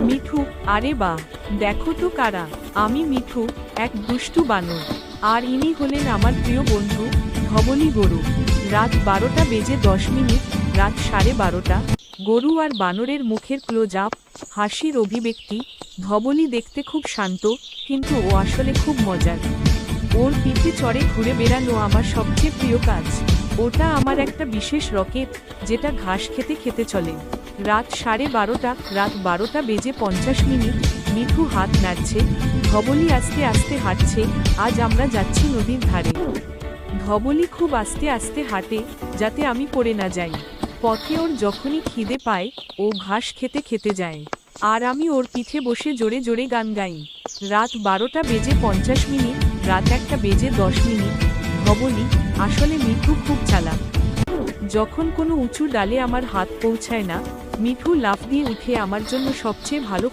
মিঠু, আরে বা, দেখো তো কারা, আমি মিঠু, এক দুষ্টু বানর। আর ইনি হলেন আমার প্রিয় বন্ধু ধবলি গরু। রাত বারোটা বেজে দশ মিনিট, রাত সাড়ে বারোটা। গরু আর বানরের মুখের ক্লোজ আপ, হাসির অভিব্যক্তি। ধবলি দেখতে খুব শান্ত, কিন্তু ও আসলে খুব মজার। ওর পিঠে চড়ে ঘুরে বেড়ানো আমার সবচেয়ে প্রিয় কাজ। ওটা আমার একটা বিশেষ রকেট, যেটা ঘাস খেতে খেতে চলে। রাত সাড়ে বারোটা, রাত বারোটা বেজে পঞ্চাশ মিনিট। মিঠু হাত নাড়ছে। ধবলি আস্তে আস্তে হাঁটছে। আজ আমরা যাচ্ছি নদীর ধারে। ধবলি খুব আস্তে আস্তে হাঁটে, যাতে আমি পড়ে না যাই। পথে ওর যখনই খিদে পায়, ও ঘাস খেতে খেতে যায়। আর আমি ওর পিঠে বসে জোরে জোরে গান গাই। রাত বারোটা বেজে পঞ্চাশ মিনিট, রাত একটা বেজে দশ মিনিট। ধবলি, আসলে মিঠু খুব চালাক। যখন কোনো উঁচু ডালে আমার হাত পৌঁছায় না মিঠু লাফ দিয়ে উঠে আমার জন্য সবচেয়ে ভালো